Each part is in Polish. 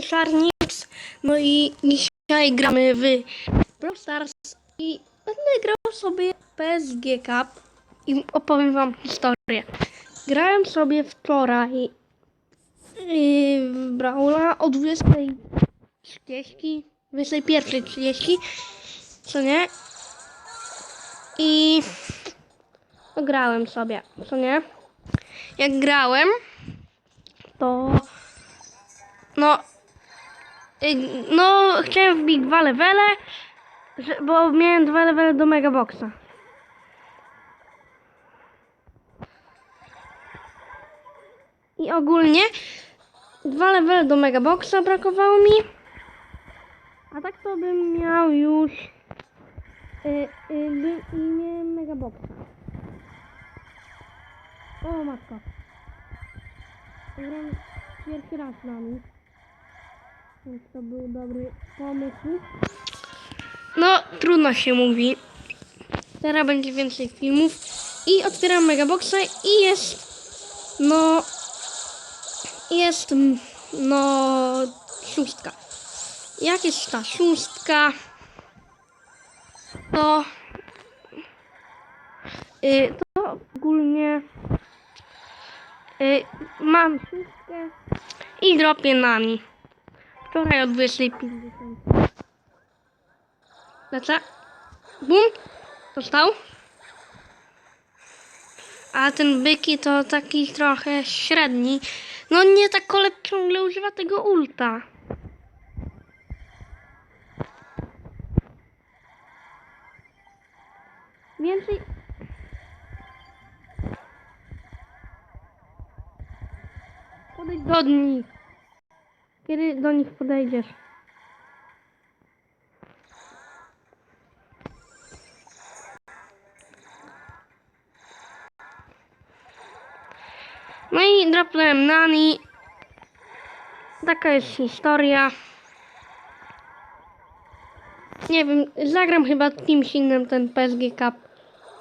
Szarnix. No i dzisiaj gramy w Brawl Stars i będę grał sobie PSG Cup i opowiem wam historię. Grałem sobie wczoraj yy, w Brawla o 20.30, 21.30, co nie? I grałem sobie, co nie? Jak grałem, to no y, no chciałem wbić dwa levele, bo miałem dwa levele do Megaboxa. I ogólnie dwa levele do Megaboxa brakowało mi. A tak to bym miał już y, y, by, i nie Megaboxa. O matko. Gram pierwszy raz z nami. Więc to był dobry pomysł. No, trudno się mówi. Teraz będzie więcej filmów. I otwieram Megaboxa i jest no jest no szóstka. Jak jest ta szóstka? To y, to ogólnie y, mam szóstkę i dropię nami. Wczoraj o 20.50. Lecę. Bum. Dostał. A ten byki to taki trochę średni. No nie, tak koleb ciągle używa tego ulta. Więcej... Podejdź do nich. Kiedy do nich podejdziesz? No i dropnąłem Nani. Taka jest historia. Nie wiem, zagram chyba kimś innym ten PSG Cup.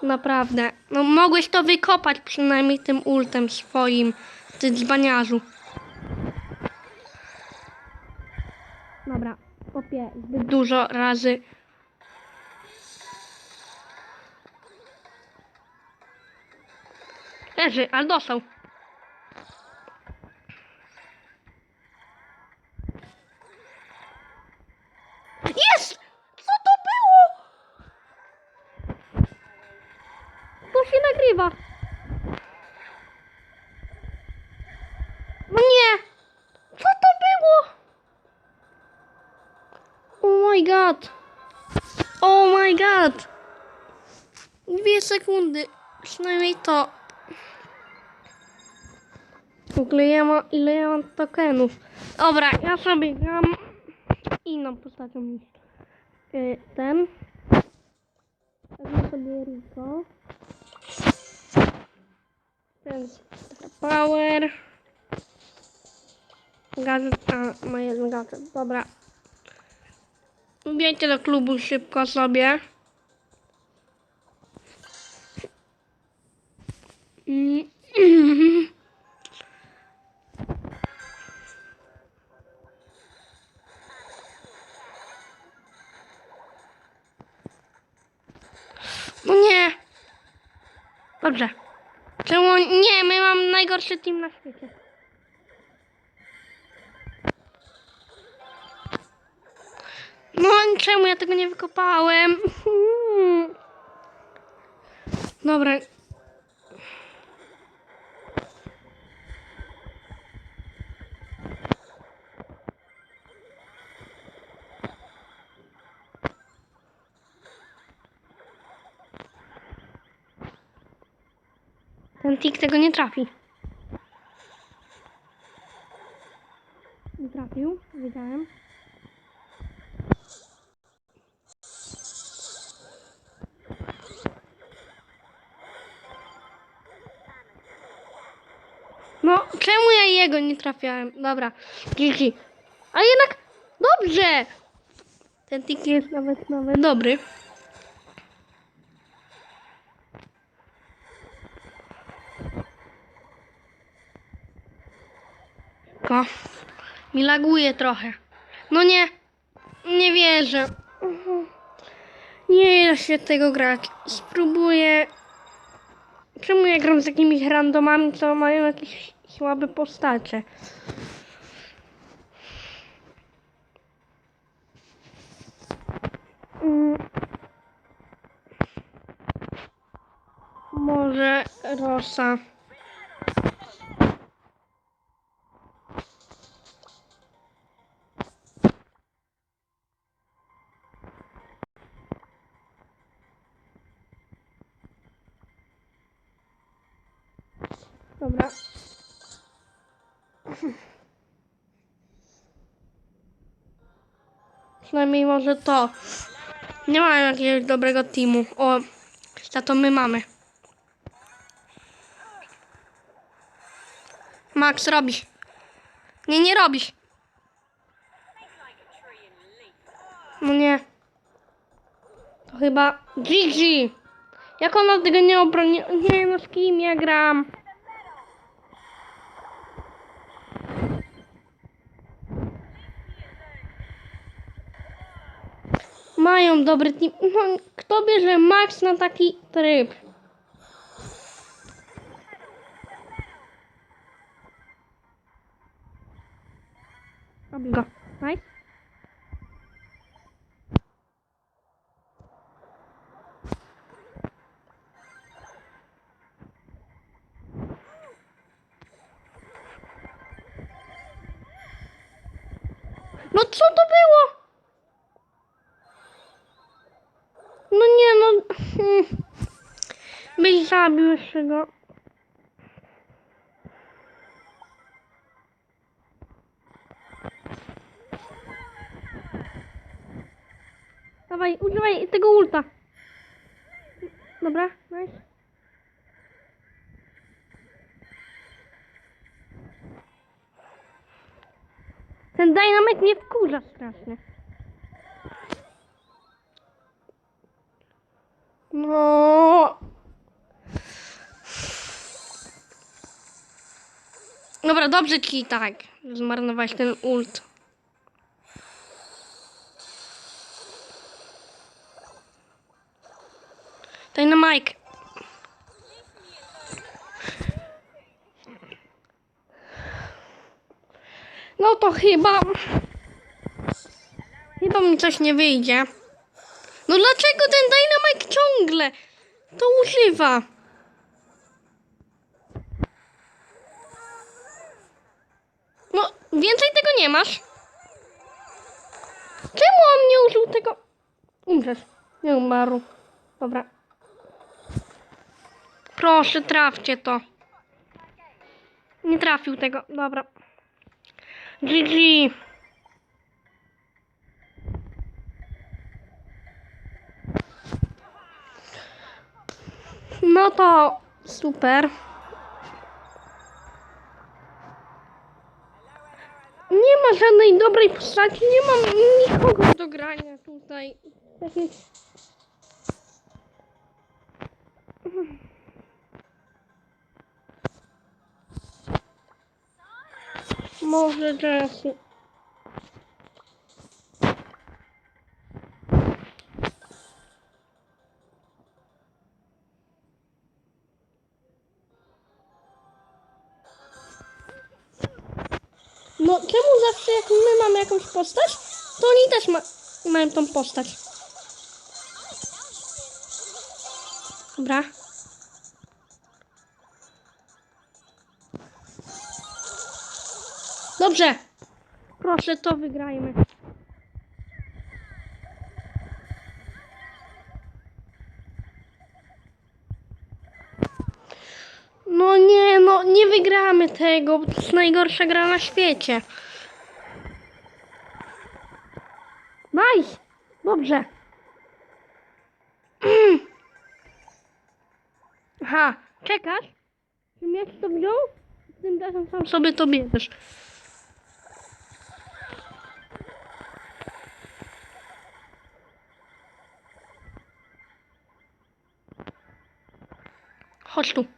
Naprawdę. No mogłeś to wykopać przynajmniej tym ultem swoim, ty dzbaniarzu. Dobra, kopię zbyt dużo razy. Leży, ale dostał. Jest! Co to było? To się nagrywa. No nie! Co to było? Oh my god! Oh my god! Dwie sekundy. Przynajmniej to. W ogóle ja mam, ile ja mam tokenów. Dobra, ja sobie gram inną postacią niż y, ten. Wezmę sobie Rico. Ten Power. Gadżet, a ma jeden gadżet, dobra. Wbijajcie do klubu szybko sobie. No nie. Dobrze. Czemu nie? My mamy najgorszy team na świecie. Czemu ja tego nie wykopałem? Dobra. Ten tik tego nie trafi. Nie trafił, wiedziałem. Nie trafiałem? Dobra, GG. A jednak dobrze! Ten tik jest nawet, nawet dobry. Ko. Mi laguje trochę. No nie. Nie wierzę. Nie da się tego grać. Spróbuję. Czemu ja gram z jakimiś randomami, co mają jakieś słabe postacie? Mm. Może Rosa. Dobra. Przynajmniej może to. Nie mamy jakiegoś dobrego teamu. O, za to my mamy. Max, robisz. Nie, nie robisz. No nie. To chyba Gigi. Jak ona tego nie obroni? Nie, no z kim ja gram? Mają dobry team. No, kto bierze Max na taki tryb? Robi go. Nice. No co to było? No nie no. Hmm. Byś zabił jeszcze go. Dawaj, używaj tego ulta. Dobra, nice. Ten dynamit mnie wkurza strasznie. No. Dobra, dobrze ci tak. Zmarnowałeś ten ult. Dynamite. No to chyba... Chyba mi coś nie wyjdzie. No dlaczego ten Dynamite ciągle to używa? No, więcej tego nie masz. Czemu on nie użył tego? Umrzesz. Nie umarł. Dobra. Proszę, trafcie to. Nie trafił tego. Dobra. GG. No to super. Nie ma żadnej dobrej postaci, nie mam nikogo do grania tutaj. Takie... Może Jessie. No czemu zawsze jak my mamy jakąś postać, to oni też ma, mają tą postać. Dobra. Dobrze. Proszę, to wygrajmy. No nie, wygramy tego, bo to jest najgorsza gra na świecie. Nice! Dobrze. Aha, czekasz? Czy miecz to wziął? Tymczasem sam sobie to bierzesz. Chodź tu.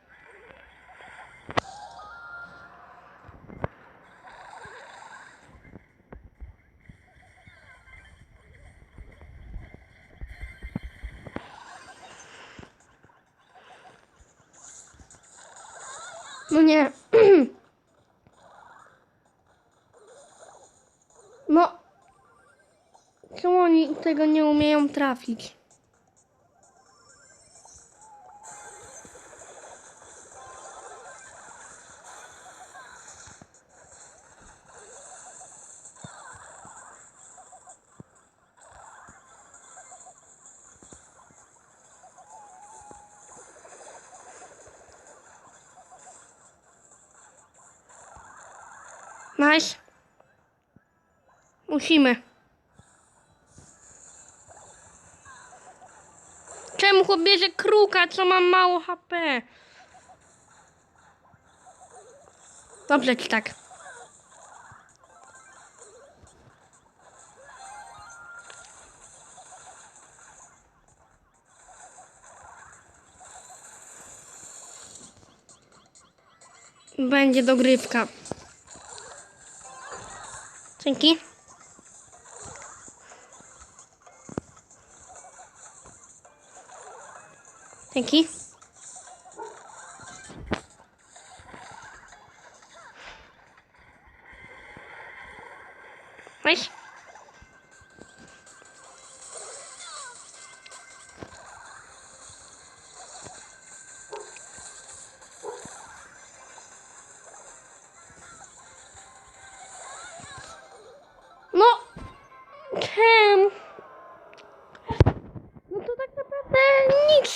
No nie. No. Czemu oni tego nie umieją trafić? Nice. Musimy. Czemu chłop kruka, co ma mało HP? Dobrze ci tak. Będzie dogrywka. negócio aqui. Aqui.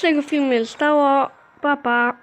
Tego filmu nie zostało. Papa. Pa.